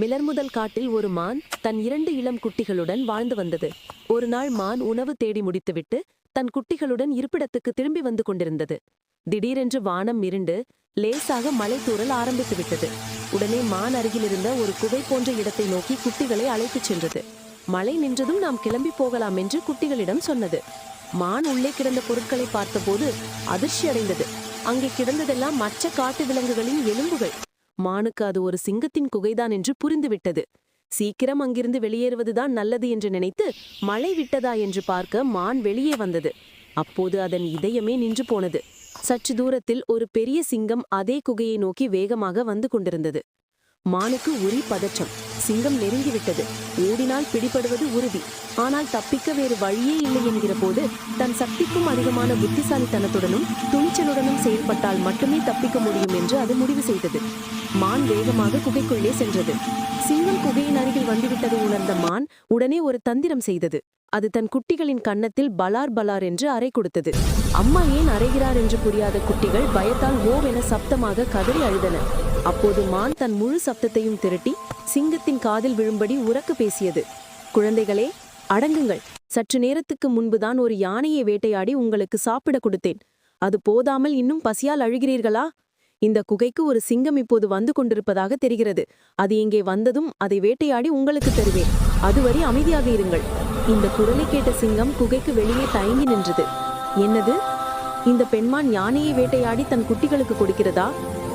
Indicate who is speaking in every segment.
Speaker 1: மிளர்முதல் காட்டில் ஒரு மான் தன் இரண்டு இளம் குட்டிகளுடன் வாழ்ந்து வந்தது. ஒரு நாள் மான் உணவு தேடி முடித்துவிட்டு தன் குட்டிகளுடன் இருப்பிடத்துக்கு திரும்பி வந்து கொண்டிருந்தது. திடீரென்று வானம் இருண்டு லேசாக மலை தூறல் ஆரம்பித்து விட்டது. உடனே மான் அருகிலிருந்த ஒரு குகை போன்ற இடத்தை நோக்கி குட்டிகளை அழைத்துச் சென்றது. மழை நின்றதும் நாம் கிளம்பி போகலாம் என்று குட்டிகளிடம் சொன்னது. மான் உள்ளே கிடந்த பொருட்களை பார்த்தபோது அதிர்ச்சி அடைந்தது அங்கே கிடந்ததெல்லாம் மற்ற காட்டு விலங்குகளின் எலும்புகள். மானுக்கு அது ஒரு சிங்கத்தின் குகைதான் என்று புரிந்துவிட்டது. சீக்கிரம் அங்கிருந்து வெளியேறுவதுதான் நல்லது என்று நினைத்து மழை விட்டதா என்று பார்க்க மான் வெளியே வந்தது. அப்போது அதன் இதயமே நின்று போனது. சற்று தூரத்தில் ஒரு பெரிய சிங்கம் அதே குகையை நோக்கி வேகமாக வந்து கொண்டிருந்தது. மானுக்கு உரி பதற்றம். சிங்கம் நெருங்கிவிட்டது. ஓடினால் பிடிபடுவது உறுதி. ஆனால் தப்பிக்க வேறு வழியே இல்லை என்கிற போது தன் சக்திக்கும் அதிகமான புத்திசாலித்தனத்துடனும் துணிச்சலுடனும் செயல்பட்டால் மட்டுமே தப்பிக்க முடியும் என்று அது முடிவு செய்தது. மான் வேகமாக குகைக்குள்ளே சென்றது. சிங்கம் குகையின் அருகில் வந்துவிட்டதை உணர்ந்த மான் உடனே ஒரு தந்திரம் செய்தது. அது தன் குட்டிகளின் கன்னத்தில் பலார் பலார் என்று அறை கொடுத்தது. அம்மா ஏன் அறைகிறார் என்று புரியாத குட்டிகள் பயத்தால் ஓவென சப்தமாக கதறி அழுதன. அப்போது மான் தன் முழு சப்தத்தையும் திரட்டி சிங்கத்தின் காதில் விழும்படி உரக்கு பேசியது. குழந்தைகளே அடங்குங்கள். சற்று நேரத்துக்கு முன்புதான் ஒரு யானையை வேட்டையாடி உங்களுக்கு சாப்பிட கொடுத்தேன். அது போதாமல் இன்னும் பசியால் அழுகிறீர்களா? இந்த குகைக்கு ஒரு சிங்கம் இப்போது வந்து கொண்டிருப்பதாக தெரிகிறது. அது இங்கே வந்ததும் அதை வேட்டையாடி உங்களுக்கு தருவேன். அதுவரை அமைதியாக இருங்கள். இந்த குரலை கேட்ட சிங்கம் குகைக்கு வெளியே தயங்கி நின்றது. என்னது? இந்த பெண்மான் யானையை வேட்டையாடி தன் குட்டிகளுக்கு கொடுக்கிறதா?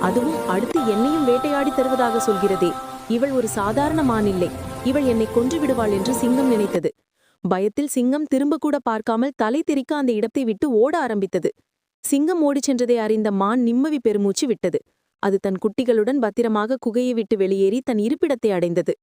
Speaker 1: அதுவும் அடுத்து என்னையும் வேட்டையாடி தருவதாக சொல்கிறதே. இவள் ஒரு சாதாரண மானில்லை இவள் என்னை கொன்று விடுவாள் என்று சிங்கம் நினைத்தது. பயத்தில் சிங்கம் திரும்ப கூட பார்க்காமல் தலை தெறிக்க அந்த இடத்தை விட்டு ஓட ஆரம்பித்தது. சிங்கம் ஓடிச் சென்றதை அறிந்த மான் நிம்மதி பெருமூச்சு விட்டது. அது தன் குட்டிகளுடன் பத்திரமாக குகையை விட்டு வெளியேறி தன் இருப்பிடத்தை அடைந்தது.